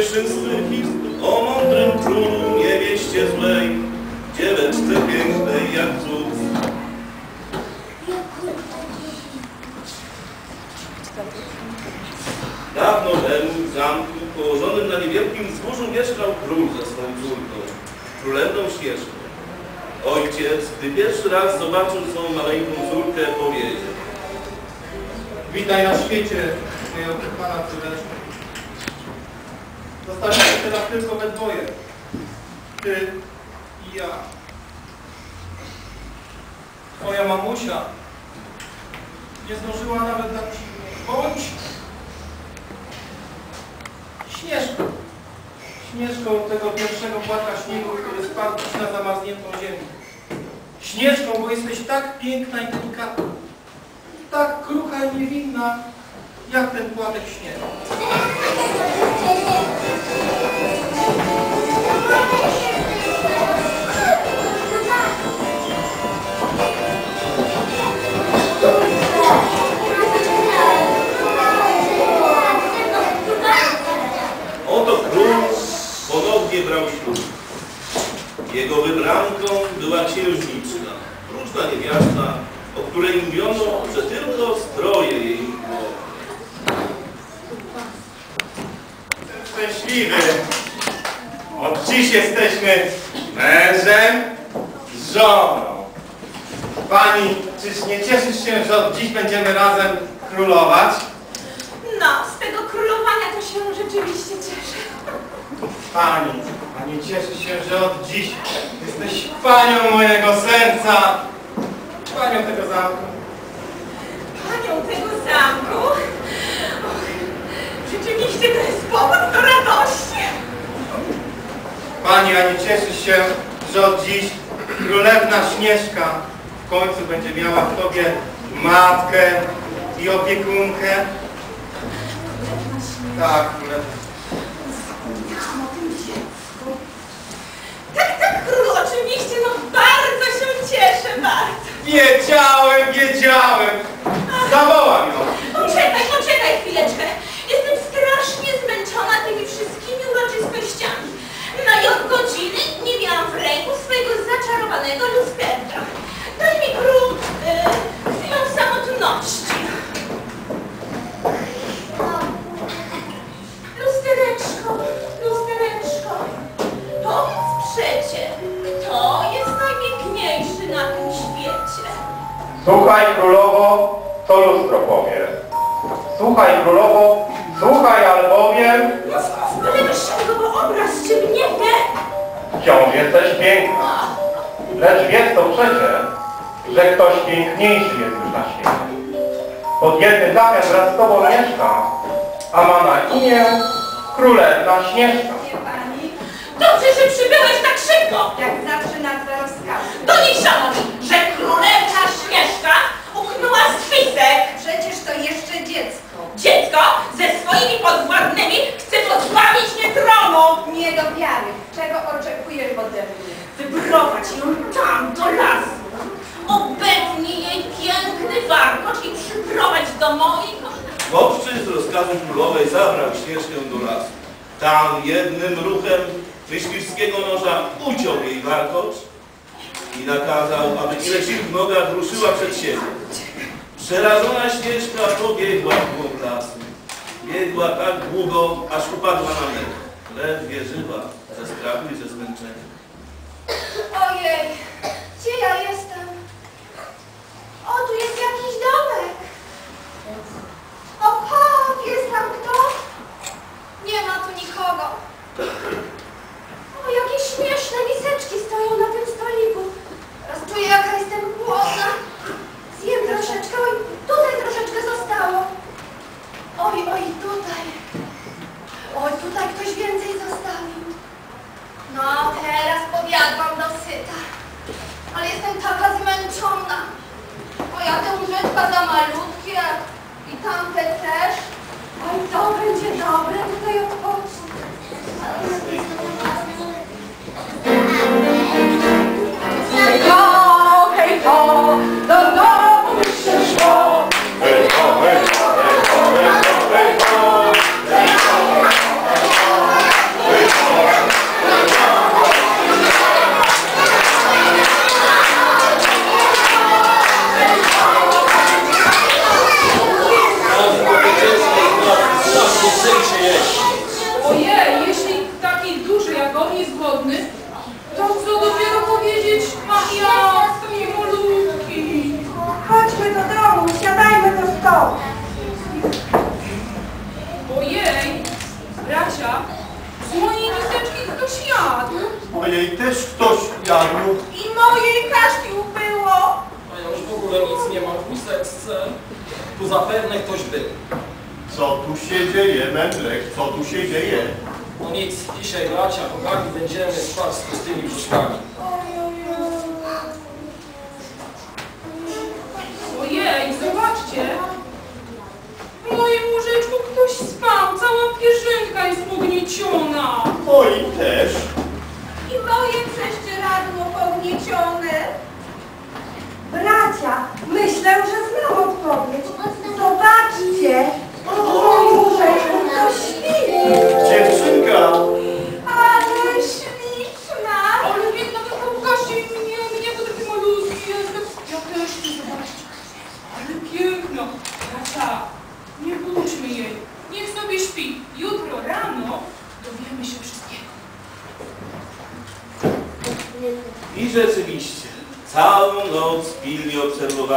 hist, o mądrym królu, niewieście złej, dzieweczce pięknej jak cud. Dawno temu w zamku położonym na niewielkim wzgórzu mieszkał król ze swoją córką, królewną Śnieżką. Ojciec, gdy pierwszy raz zobaczył swoją maleńką córkę, powiedział Witaj na świecie, moja ukochana córeczko. Zostaliśmy teraz tylko we dwoje. Ty i ja. Twoja mamusia nie zdążyła nawet dać bądź Śnieżką. Śnieżką tego pierwszego płata śniegu, który spadł na zamarzniętą ziemię. Śnieżką, bo jesteś tak piękna i delikatna tak krucha i niewinna, jak ten płatek śniegu. Oto król ponownie brał ślub. Jego wybranką była księżniczka, różna niewiasta, o której mówiono, że tylko stroje jej głowy. Szczęśliwy. Dziś jesteśmy mężem, z żoną. Pani, czyż nie cieszysz się, że od dziś będziemy razem królować? No, z tego królowania to się rzeczywiście cieszę. Pani, pani cieszy się, że od dziś jesteś panią mojego serca, panią tego zamku. Panią tego zamku. Och, rzeczywiście to jest powód. Pani, a nie cieszysz się, że od dziś królewna Śnieżka w końcu będzie miała w tobie matkę i opiekunkę? Tak, królewna. Myślałam o tym dziecku. Tak, tak, królu, oczywiście, no bardzo się cieszę, bardzo. Wiedziałem, wiedziałem! Zawołam ją! Poczekaj, lustro powie. Słuchaj królowo, słuchaj albowiem No, ale wyższego, bo obraz cię mnie nie. wciąż jesteś piękna. Lecz wiedz to przecie, że ktoś piękniejszy jest już na świecie. Pod jednym dachem wraz z tobą mieszka, a ma na imię Królewna Śnieżka. Dobrze, że przybyłeś tak szybko. jak zawsze na dwa rozkazy. Doniesiono mi, że królewna Śnieżka uknęła spisek. Przecież to jeszcze dziecko. Dziecko ze swoimi podwładnymi chce pozbawić mnie tronu. Nie do wiary. Czego oczekujesz ode mnie? Wyprowadź ją tam, do lasu. Obetnij jej piękny warkocz i przyprowadź do moich Chłopczy z rozkazu królowej zabrał Śnieżkę do lasu. Tam jednym ruchem myśliwskiego noża uciął jej warkocz i nakazał, aby ile sił w nogach ruszyła przed siebie. Przerażona Śnieżka pobiegła w głąb lasu. Biegła tak długo, aż upadła na mech. Ledwie żywa, ze strachu i ze zmęczenia. Ojej, gdzie ja jestem? O, tu jest jakiś domek. O, jest tam kto? Nie ma tu nikogo. Oj, to będzie Czarnu? I mojej kaszki ubyło. A ja już w ogóle nic nie mam w miseczce. Tu zapewne ktoś był. Co tu się dzieje, mędrek? Co tu się dzieje? No nic, dzisiaj bracia, kochani, będziemy spać z pustymi brzuszkami. Ojej, zobaczcie! W moim łóżeczku ktoś spał, cała pierzynka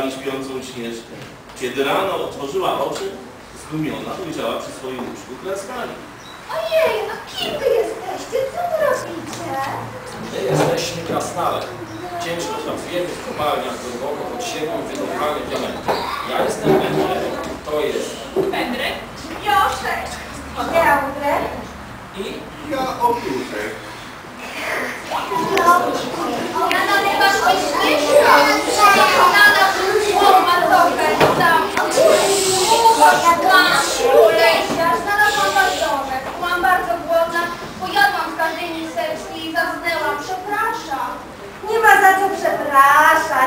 obserwowali śpiącą Śnieżkę. Kiedy rano otworzyła oczy, zdumiona ujrzała przy swoim łóżku krasnali. Ojej, a kim wy jesteście? Co wy robicie? My jesteśmy krasnale. Ciężko pracujemy w kopalniach głęboko pod ziemią wydobywamy diamenty. Ja jestem Węgier, to jest Pędrek? Joszek. Mądre. i Ja. Ja nazywam się Śnieżka. Na nas słowa trochę tam. Przepraszam. Nie ma za co przepraszać,